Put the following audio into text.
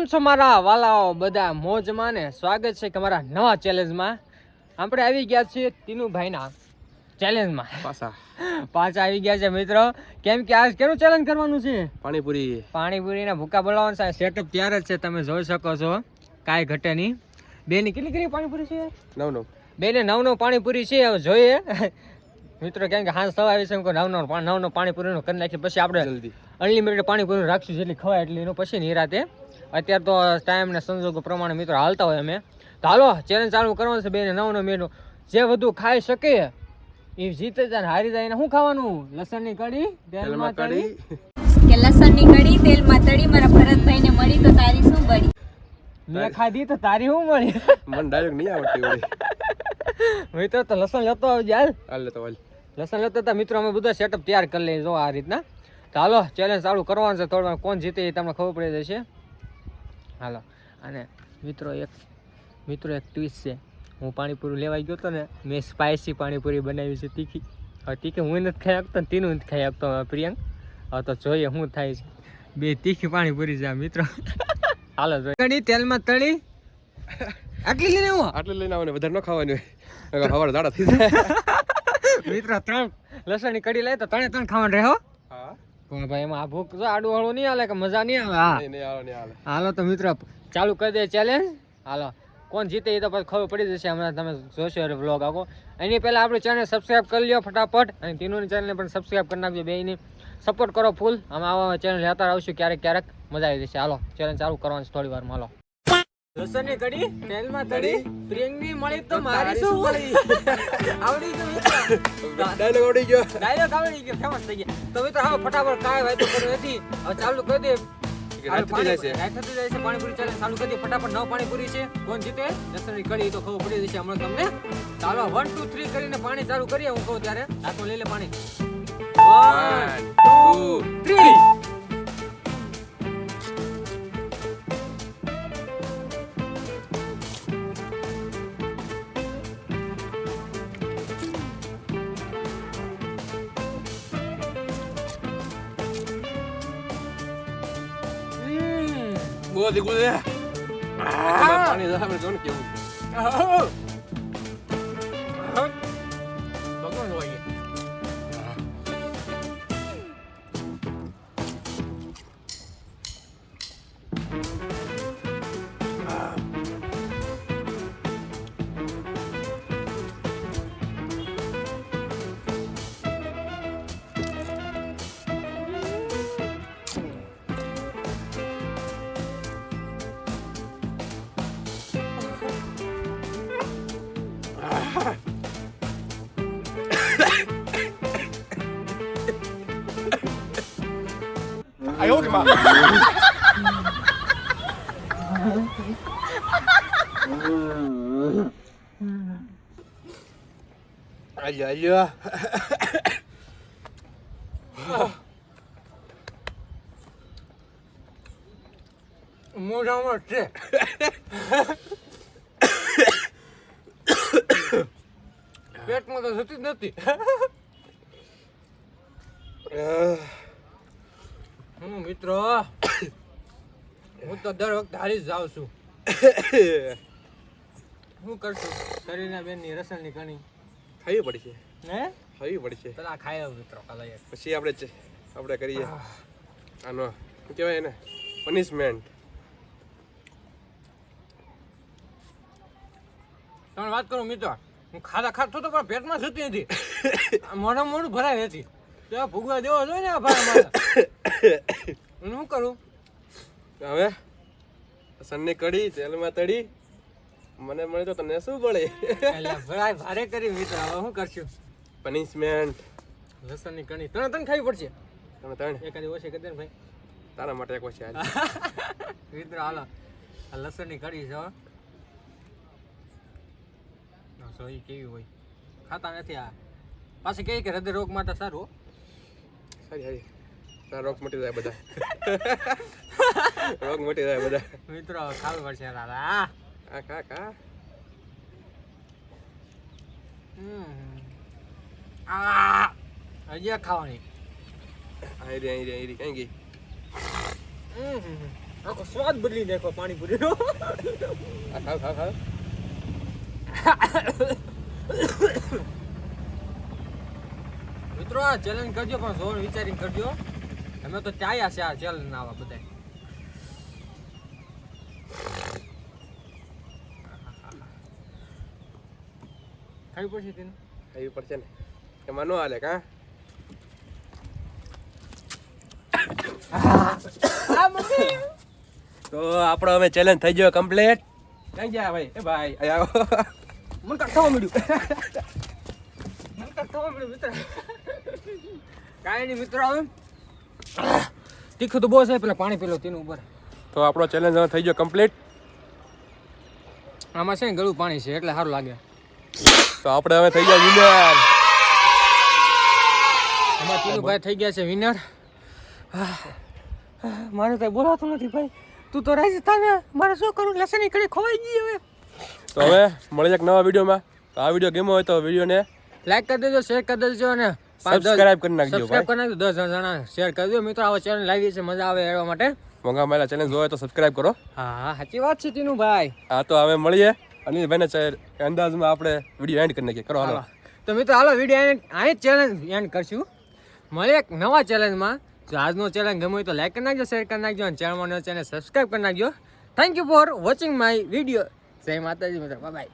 કેમ છો મારા વાલાઓ બધા મોજમાં ને? સ્વાગત છે કે મારા નવા ચેલેન્જમાં આપણે આવી ગયા છીએ તીનુભાઈના ચેલેન્જમાં પાછા. પાછા આવી ગયા છે મિત્રો. કેમ કે આજ કેનું ચેલેન્જ કરવાનું છે? પાણીપુરી. પાણીપુરીના ભૂકા બોલાવવાનું છે. સેટઅપ ત્યારે જ છે તમે જોઈ શકો છો. કાંઈ ઘટે નહીં. બેની કેટલી કેટલી પાણીપુરી છે? નવ નવ. બેને નવ નવ પાણીપુરી છે હવે જોઈએ. મિત્રો કેમ કે હાંસ સવા આવી છે નવ નવ નવ નવ પાણીપુરીનું કરી નાખીએ પછી આપણે જલ્દી. અનલિમિટેડ પાણીપુરી રાખશું જેટલી ખવાય એટલી એનું પછી નિરાતે અત્યારે તો ટાઈમ ને સંજોગો પ્રમાણે મિત્રો હાલતા હોય અમે. તો હાલો ચેલેન્જ ચાલુ કરવાનું છે બે નવ નવ મિનિટ જે વધુ ખાઈ શકે એ જીતે જાય હારી જાય શું ખાવાનું? લસણની કઢી તેલમાં તેલમાં તળી. કઢી. કે લસણની કઢી તેલમાં તળી મારા ભરતભાઈને મળી તો તારી શું બળી મેં ખાધી તો તારી શું મળી? મને ડાયરેક્ટ નહીં આવડતી મિત્રો તો લસણ લેતો આવજે હાલ. હાલ તો હાલ. લસણ લેતા હતા મિત્રો અમે બધા સેટઅપ તૈયાર કરી લઈએ જો આ રીતના. તો હાલો ચેલેન્જ ચાલુ કરવાનું છે થોડું કોણ જીતે એ તમને ખબર પડી જશે. હાલો. અને મિત્રો એક મિત્રો એક ટ્વિસ્ટ છે. હું પાણીપુરી લેવા ગયો હતો ને મેં સ્પાઇસી પાણીપુરી બનાવી છે. તીખી. હવે તીખી હું નથી ખાઈ આપતો ને તીનું નથી ખાઈ આપતો પ્રિયંક. હવે તો જોઈએ શું થાય છે. બે તીખી પાણીપુરી છે આ મિત્રો. હાલો જોઈએ. કઢી તેલમાં તળી આટલી લઈને આવો. આટલી લઈને આવને વધારે ન ખાવાની હોય. હવાર દાડા થઈ જાય. મિત્રો ત્રણ લસણની કઢી લઈ તો ત્રણે ત્રણ ખાવાનું રહે હો. હા. પણ ભાઈ એમાં આ ભૂખ તો આડું હળવું નહીં હાલે કે મજા નહીં આવે હા. નહીં નહીં નહીં આવે હાલો તો મિત્રો ચાલુ કરી દે ચેલેન્જ હાલો. કોણ જીતે એ તો પછી ખબર પડી જશે હમણાં તમે જોશો અરે વ્લોગ આખો. એની પહેલાં આપણે ચેનલ સબસ્ક્રાઈબ કરી લ્યો ફટાફટ અને તીનોની ચેનલને પણ સબસ્ક્રાઈબ કરી નાખજો બેની સપોર્ટ કરો ફૂલ અમે આવા ચેનલ લેતા આવશું ક્યારેક ક્યારેક. મજા આવી જશે. હાલો ચેનલ ચાલુ કરવાનું છે થોડી વારમાં હાલો. લસણની કઢી તેલમાં તળી પ્રિયંગની મળી તો મારી શું? મળી? આવડી ગયો ડાયલોગ આવડી ગયો. ડાયલોગ આવડી ગયો. ફેમસ થઈ ગયા. તો મિત્રો હવે ફટાફટ કાય વાતો કરો નથી. હવે ચાલુ કરી દે. છે. રાત થતી જાય છે પાણીપુરી ચાલે. ચાલુ કરી ફટાફટ નવ પાણીપુરી છે. કોણ જીતે? લસણની કડી તો ખબર પડી જશે હમણાં તમને. ચાલો વન ટુ થ્રી કરીને પાણી ચાલુ કરીએ. હું કહું ત્યારે. હાથમાં લઈ લે પાણી. વન ટુ થ્રી છે આમાં પાણી કેવું આલ્યો આલ્યો મોઢામાં છે પેટમાં તો જતી જ નથી હું મિત્રો હું તો દર વખત હારી જ જાઉં છું. શું કરશું? શરીરના રસલની કણી. ખાવી પડશે. હે? ખાવી પડશે. પેલા ખાય મિત્રો કાલે પછી આપણે આપણે કરીએ. આનો શું કહેવાય એને? પનિશમેન્ટ તમે વાત કરું મિત્રો. હું ખાધા ખાતો તો પણ પેટમાં જતી નથી. આ મોઢા મોઢું ભરાય હતી તો ભૂગવા દેવો જોઈએ ને આ ભાઈ હું શું કરું? હવે સનની કઢી તેલમાં તળી. મને મળે તો તને શું પડે ભરાય ભારે કરી મિત્ર. હવે શું કરશું? પનિશમેન્ટ લસણની કણી. ત્રણ ત્રણ ખાવી પડશે? તમે ત્રણ. એકાદી ઓછી કરી દે ને ભાઈ. તારા માટે એક ઓછી હાલ. મિત્ર હાલો. આ લસણની કઢી છે સોઈ કેવી હોય. ખાતા નથી આ. પાછી કહે કે હૃદય રોગ માટે સારું હો. સારી સારી તારા રોગ મટી જાય બધા. રોગ મટી જાય બધા. મિત્રો ખાવું પડશે દાદા. આ કા કા. આ! હજી ખાવાની. આઈ રે આઈ રે આઈ રે. કઈ ગઈ? હમ. આખો સ્વાદ બદલી નાખો પાણીપુરીનો. આ ખાવ ખાવ ખાવ. મિત્રો આ ચેલેન્જ કરજો પણ જોર વિચારીને કરજો. અમે તો ચાયા છે આ ચેલેન્જ આવા બધા ખાવી પડશે તેને? ખાવી પડશે ને. એમાં નો હાલે કા? તો આપણો હવે ચેલેન્જ થઈ ગયો કમ્પ્લીટ કઈ ગયા ભાઈ? એ ભાઈ આવો. મને કાઢવા મળ્યું. મને કાઢવા મળ્યું મિત્ર. કાંઈ નહીં મિત્રો હવે. તીખું તો બહુ છે પેલા પાણી પીલો તેનું ઉપર. તો આપણો ચેલેન્જ હવે થઈ ગયો કમ્પ્લીટ આમાં છે ને ગળું પાણી છે એટલે સારું લાગે. તો આપણે હવે થઈ ગયા વિનર એમાં તીનુભાઈ થઈ ગયા છે વિનર મારે તો બોલાતું નથી ભાઈ. તું તો રાજસ્થાન મારે શું કરું લસણ કડી ખોવાઈ ગઈ હવે. તો હવે મળી એક નવા વિડીયોમાં. તો આ વીડિયો ગમ્યો હોય તો વિડીયોને લાઈક કરી દેજો શેર કરી દેજો અને સબસ્ક્રાઇબ કરી નાખજો સબસ્ક્રાઇબ કરી નાખજો દસ જણા શેર કરી દો મિત્રો આવા ચેનલ લાવી છે મજા આવે એવા માટે. મોંઘા મેલા ચેનલ હોય તો સબસ્ક્રાઇબ કરો. હા સાચી વાત છે તીનુભાઈ હા તો હવે મળીએ. અનિલભાઈને ચે- અંદાજમાં આપણે વીડિયો એન્ડ કરી નાખીએ. કરો હાલો. તો મિત્રો હાલો વીડિયો એન્ડ આય ચેલેન્જ એન્ડ કરશું. મળીએ એક નવા ચેલેન્જમાં જો આજનો ચેલેન્જ ગમ્યો તો લાઈક કરી નાખજો શેર કરી નાખજો અને ચેનલમાં ચેનલ સબસ્ક્રાઇબ કરી નાખજો. Thank you for watching my video જય માતાજી મિત્રો. બાય